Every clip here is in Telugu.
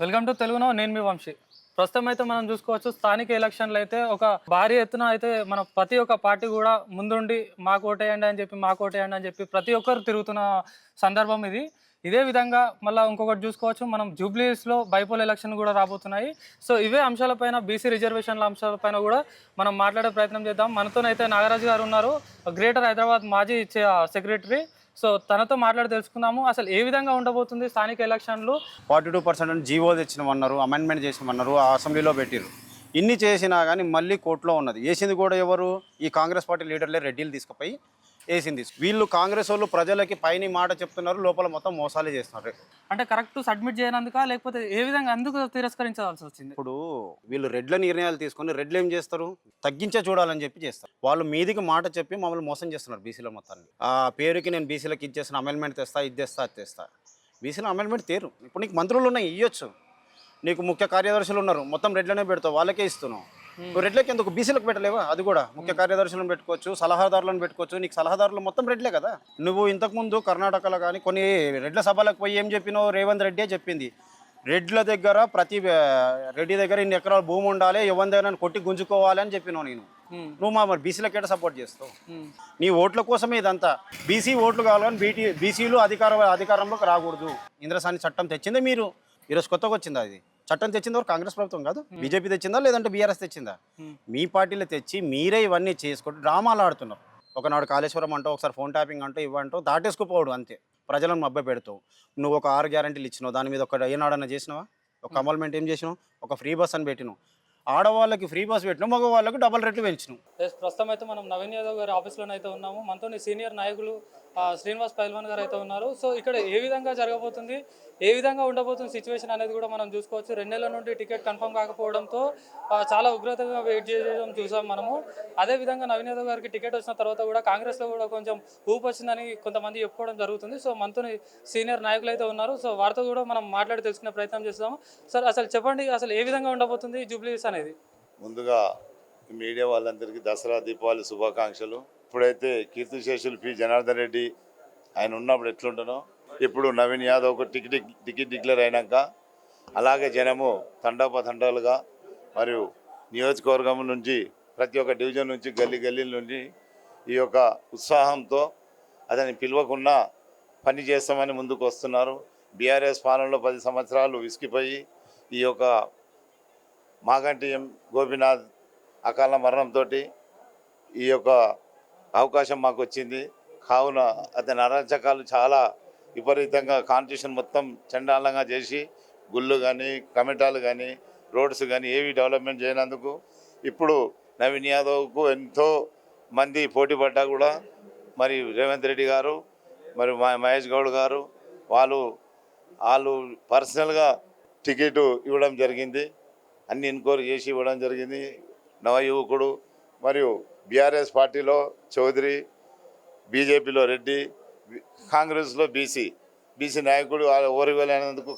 వెల్కమ్ టు తెలుగునో నేను మీ వంశీ. ప్రస్తుతం అయితే మనం చూసుకోవచ్చు స్థానిక ఎలక్షన్లు అయితే ఒక భారీ ఎత్తున అయితే మన ప్రతి ఒక్క పార్టీ కూడా ముందుండి మాకు ఓటేయండి అని చెప్పి మాకు ఓటేయండి అని చెప్పి ప్రతి ఒక్కరు తిరుగుతున్న సందర్భం ఇది. ఇదే విధంగా మళ్ళీ ఇంకొకటి చూసుకోవచ్చు మనం జూబ్లీస్లో బైపోల్ ఎలక్షన్ కూడా రాబోతున్నాయి. సో ఇవే అంశాలపైన బీసీ రిజర్వేషన్ల అంశాలపైన కూడా మనం మాట్లాడే ప్రయత్నం చేద్దాం. మనతోనైతే నాగరాజు గారు ఉన్నారు గ్రేటర్ హైదరాబాద్ మాజీ సెక్రటరీ. సో తనతో మాట్లాడి తెలుసుకుందాము. అసలు ఏ విధంగా ఉండబోతుంది స్థానిక ఎలక్షన్లు? ఫార్టీ టూ పర్సెంట్ జీవో తెచ్చినామన్నారు అమెండ్మెంట్ చేసినామన్నారు ఆ అసెంబ్లీలో పెట్టిరు ఇన్ని చేసినా కానీ మళ్ళీ కోర్టులో ఉన్నది. వేసింది కూడా ఎవరు? ఈ కాంగ్రెస్ పార్టీ లీడర్లే రెడ్డిలు తీసుకుపోయి వేసింది. వీళ్ళు కాంగ్రెస్ వాళ్ళు ప్రజలకి పైన మాట చెప్తున్నారు లోపల మొత్తం మోసాలే చేస్తున్నారు. అంటే కరెక్ట్ సబ్మిట్ చేయనందుక? లేకపోతే ఏ విధంగా ఎందుకు తిరస్కరించాల్సి వచ్చింది? ఇప్పుడు వీళ్ళు రెడ్ల నిర్ణయాలు తీసుకొని రెడ్లు ఏం చేస్తారు? తగ్గించే చూడాలని చెప్పి చేస్తారు. వాళ్ళు మీదికి మాట చెప్పి మమ్మల్ని మోసం చేస్తున్నారు బీసీల మొత్తాన్ని. ఆ పేరుకి నేను బీసీలకు ఇచ్చేసిన అమెండ్మెంట్ తెస్తా ఇది తెస్తా అది తెస్తా. బీసీలో అమెండ్మెంట్ తీరు. ఇప్పుడు నీకు మంత్రులు ఉన్నాయి ఇవ్వచ్చు నీకు ముఖ్య కార్యదర్శులు ఉన్నారు మొత్తం రెడ్లనే పెడతావు వాళ్ళకే ఇస్తున్నావు. నువ్వు రెడ్లకి ఎందుకు? బీసీలకు పెట్టలేవా? అది కూడా. ముఖ్య కార్యదర్శులను పెట్టుకోవచ్చు సలహాదారులను పెట్టుకోవచ్చు. నీకు సలహాదారులు మొత్తం రెడ్లే కదా. నువ్వు ఇంతకుముందు కర్ణాటకలో కానీ కొన్ని రెడ్ల సభలకు పోయి ఏం చెప్పినావు రేవంత్ రెడ్డే చెప్పింది? రెడ్ల దగ్గర ప్రతి రెడ్డి దగ్గర ఇన్ని ఎకరాల భూమి ఉండాలి ఎవరి దగ్గర కొట్టి గుంజుకోవాలి అని చెప్పినావు నేను. నువ్వు మా మరి బీసీలకు ఎట్లా సపోర్ట్ చేస్తావు. నీ ఓట్ల కోసమే ఇదంతా. బీసీ ఓట్లు కావాలని బీటీ బీసీలు అధికార అధికారంలోకి రాకూడదు. ఇంద్రసాని చట్టం తెచ్చిందే మీరు? ఈరోజు కొత్తగా వచ్చిందా అది? చట్టం తెచ్చింది కాంగ్రెస్ ప్రభుత్వం కాదు. బీజేపీ తెచ్చిందా? లేదంటే బీఆర్ఎస్ తెచ్చిందా. మీ పార్టీలో తెచ్చి మీరే ఇవన్నీ చేసుకుంటూ డ్రామాలు ఆడుతున్నారు. ఒకనాడు కాళేశ్వరం అంటూ ఒకసారి ఫోన్ ట్యాపింగ్ అంటూ ఇవ్వంటూ దాటేసుకుపోవడం అంతే. ప్రజలను మబ్బ పెడతావు. నువ్వు ఒక ఆరు గ్యారంటీలు ఇచ్చినావు దాని మీద ఒక ఏనాడన్నా చేసినావా? ఒక అమల్మెంట్ ఏం చేసినావు? ఒక ఫ్రీ బస్ అని పెట్టినావు. ఆడవాళ్ళకి ఫ్రీ బస్ పెట్టినావు మగవాళ్ళకి డబల్ రేట్లు పెంచినావు. ఎస్, ప్రస్తుతం అయితే మనం నవీన్ యాదవ్ గారి ఆఫీస్లోనే అయితే ఉన్నాము. మనతో సీనియర్ నాయకులు శ్రీనివాస్ పైల్వాన్ గారు అయితే ఉన్నారు. సో ఇక్కడ ఏ విధంగా జరగబోతుంది ఏ విధంగా ఉండబోతుంది సిచ్యువేషన్ అనేది కూడా మనం చూసుకోవచ్చు. రెండు నెలల నుండి టికెట్ కన్ఫర్మ్ కాకపోవడంతో చాలా ఉగ్రతగా వెయిట్ చేయడం చూసాం మనము. అదే విధంగా నవీన్ యాదవ్ గారికి టికెట్ వచ్చిన తర్వాత కూడా కాంగ్రెస్లో కూడా కొంచెం ఊపు వచ్చిందని కొంతమంది చెప్పుకోవడం జరుగుతుంది. సో మనతో సీనియర్ నాయకులు అయితే ఉన్నారు. సో వారితో కూడా మనం మాట్లాడి తెలుసుకునే ప్రయత్నం చేస్తాము. సార్ అసలు చెప్పండి అసలు ఏ విధంగా ఉండబోతుంది జూబ్లీస్ అనేది? ముందుగా మీడియా వాళ్ళందరికీ దసరా దీపావళి శుభాకాంక్షలు. ఇప్పుడైతే కీర్తిశేషులు పి. జనార్దన్ రెడ్డి ఆయన ఉన్నప్పుడు ఎట్లుంటానో ఇప్పుడు నవీన్ యాదవ్ ఒక టికెట్ టికెట్ డిక్లేర్ అయినాక అలాగే జనము తండాపతండాలుగా మరియు నియోజకవర్గం నుంచి ప్రతి ఒక్క డివిజన్ నుంచి గల్లీ గల్లీల నుండి ఈ యొక్క ఉత్సాహంతో అతని పిలవకుండా పని చేస్తామని ముందుకు వస్తున్నారు. బీఆర్ఎస్ పాలనలో పది సంవత్సరాలు విసిగిపోయి ఈ యొక్క మాగంటి ఎం గోపీనాథ్ అకాల మరణంతో ఈ యొక్క అవకాశం మాకు వచ్చింది. కావున అతని అరాచకాలు చాలా విపరీతంగా కాన్స్టిట్యూషన్ మొత్తం చండాలంగా చేసి గుళ్ళు కానీ కమిటాలు కానీ రోడ్స్ కానీ ఏవి డెవలప్మెంట్ చేయనందుకు ఇప్పుడు నవీన్ యాదవ్కు ఎంతో మంది పోటీ పడ్డా కూడా మరి రేవంత్ రెడ్డి గారు మరి మ- మహేష్ గౌడ్ గారు వాళ్ళు వాళ్ళు పర్సనల్గా టికెట్ ఇవ్వడం జరిగింది. అన్ని ఎన్క్వైరీ చేసి ఇవ్వడం జరిగింది. నవయువకుడు మరియు బీఆర్ఎస్ పార్టీలో చౌదరి బీజేపీలో రెడ్డి కాంగ్రెస్లో బీసీ బీసీ నాయకుడు ఓరి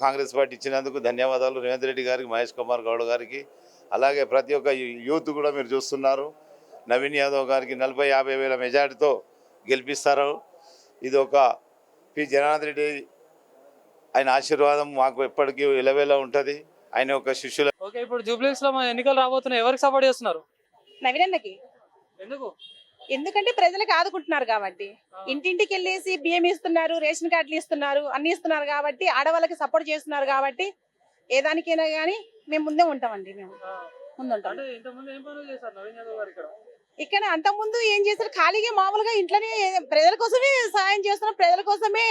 కాంగ్రెస్ పార్టీ ఇచ్చినందుకు ధన్యవాదాలు. రేవంత్ రెడ్డి గారికి మహేష్ కుమార్ గౌడ్ గారికి అలాగే ప్రతి ఒక్క యూత్ కూడా మీరు చూస్తున్నారు. నవీన్ యాదవ్ గారికి నలభై యాభై వేల మెజార్టీతో గెలిపిస్తారు. ఇది ఒక పి జగన్నాథ్ రెడ్డి ఆయన ఆశీర్వాదం మాకు ఎప్పటికీ ఇలవేలా ఉంటుంది. ఆయన ఒక శిష్యుల ఓకే ఇప్పుడు జూబ్లీస్లో ఎన్నికలు రాబోతున్నాయి. ఎవరికి సపోర్ట్ చేస్తున్నారు? నవీనన్నకి ఎందుకు? ఎందుకంటే ప్రజలకు ఆదుకుంటున్నారు కాబట్టి. ఇంటింటికి వెళ్ళేసి బియ్యం ఇస్తున్నారు రేషన్ కార్డులు ఇస్తున్నారు అన్ని ఇస్తున్నారు కాబట్టి ఆడవాళ్ళకి సపోర్ట్ చేస్తున్నారు కాబట్టి ఏ దానికైనా కానీ మేము ముందే ఉంటామండి మేము. ఆ, ముందు ఉంటాం. అంటే ఇంతకుముందు ఏం పనులు చేశారు నవీన్ యాదవ్ గారు ఇక్కడ? ఇక్కడ అంత ముందు ఏం చేస్తారు ఖాళీగా మామూలుగా ఇంట్లోనే ప్రజల కోసమే సహాయం చేస్తున్నారు ప్రజల కోసమే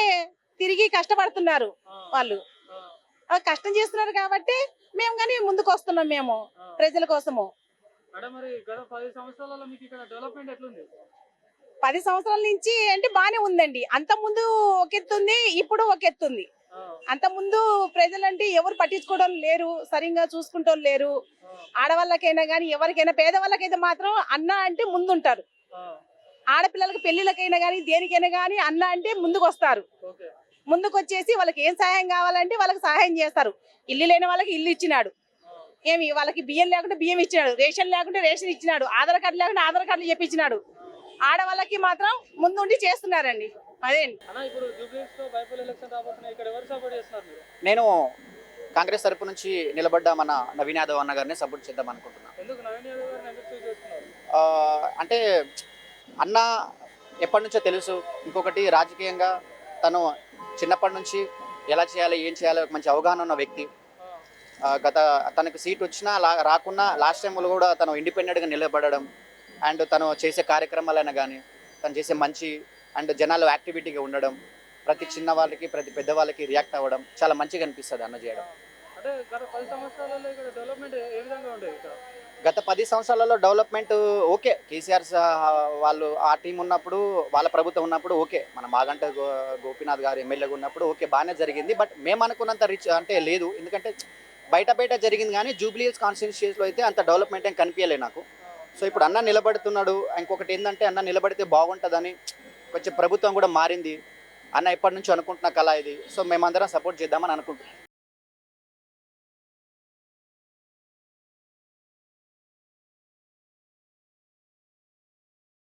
తిరిగి కష్టపడుతున్నారు వాళ్ళు. కష్టం చేస్తున్నారు కాబట్టి మేము కానీ ముందుకు వస్తున్నాం మేము. ప్రజల కోసము. అంటే మరి గత పది సంవత్సరాలలో మీకు ఇక్కడ డెవలప్మెంట్ ఎట్లుంది? పది సంవత్సరాల నుంచి అంటే బానే ఉందండి. అంత ముందు ఒక ఎత్తు ఉంది ఇప్పుడు ఒక ఎత్తు ఉంది ఆ, అంత ముందు ప్రజలంటే ఎవరు పట్టించుకోవడం లేరు సరిగ్గా చూసుకుంటారు లేరు. ఆడవాళ్ళకైనా కానీ ఎవరికైనా పేదవాళ్ళకైతే మాత్రం అన్న అంటే ముందుంటారు. ఆడపిల్లలకి పెళ్ళిళ్ళకైనా కానీ దేనికైనా కానీ అన్న అంటే ముందుకు వస్తారు ముందుకు వచ్చేసి వాళ్ళకి ఏం సహాయం కావాలంటే వాళ్ళకి సహాయం చేస్తారు. ఇల్లు లేని వాళ్ళకి ఇల్లు ఇచ్చినాడు. ఏమి? వాళ్ళకి బియ్యం లేకుంటే బియ్యం ఇచ్చినాడు రేషన్ లేకుంటే రేషన్ ఇచ్చినాడు ఆధార్ కార్డు లేకుంటే ఆధార్ కార్డులు చెప్పించినాడు. ఆడవాళ్ళకి మాత్రం ముందుండి చేస్తున్నారండి. అదే అన్న ఇప్పుడు జూబ్లీస్లో బైపోల్ ఎలక్షన్ రాబోతున్నాయి ఇక్కడ ఎవరు సపోర్ట్ చేస్తున్నారు మీరు? నేను కాంగ్రెస్ తరపు నుంచి నిలబడ్డ మన నవీన్ యాదవ్ అన్న గారిని సపోర్ట్ చేద్దాం అనుకుంటున్నాను అంటే అన్న ఎప్పటి నుంచో తెలుసు ఇంకొకటి రాజకీయంగా తను చిన్నప్పటి నుంచి ఎలా చేయాలి ఏం చేయాలి మంచి అవగాహన ఉన్న వ్యక్తి. గత తనకు సీట్ వచ్చినా లా రాకున్నా లాస్ట్ టైంలో కూడా తను ఇండిపెండెంట్గా నిలబడడం అండ్ తను చేసే కార్యక్రమాలైనా కానీ తను చేసే మంచి అండ్ జనాలు యాక్టివిటీగా ఉండడం ప్రతి చిన్న వాళ్ళకి ప్రతి పెద్ద వాళ్ళకి రియాక్ట్ అవ్వడం చాలా మంచిగా అనిపిస్తుంది అన్న చేయడం అంటే గత పది సంవత్సరాలలో డెవలప్మెంట్ ఓకే. కేసీఆర్ వాళ్ళు ఆ టీం ఉన్నప్పుడు వాళ్ళ ప్రభుత్వం ఉన్నప్పుడు ఓకే. మన మాగంట గోపీనాథ్ గారు ఎమ్మెల్యేగా ఉన్నప్పుడు ఓకే. బాగానే జరిగింది. బట్ మేము అనుకున్నంత రిచ్ అంటే లేదు. ఎందుకంటే బయట బయట జరిగింది కానీ జూబ్లీహిల్స్ కాన్స్టిట్యూన్సీస్లో అయితే అంత డెవలప్మెంట్ ఏం కనిపించలే నాకు. సో ఇప్పుడు అన్న నిలబడుతున్నాడు. ఇంకొకటి ఏంటంటే అన్న నిలబడితే బాగుంటుందని కొంచెం ప్రభుత్వం కూడా మారింది. అన్న ఎప్పటి నుంచో అనుకుంటున్న కళ ఇది. సో మేమందరం సపోర్ట్ చేద్దామని అనుకుంటున్నాం.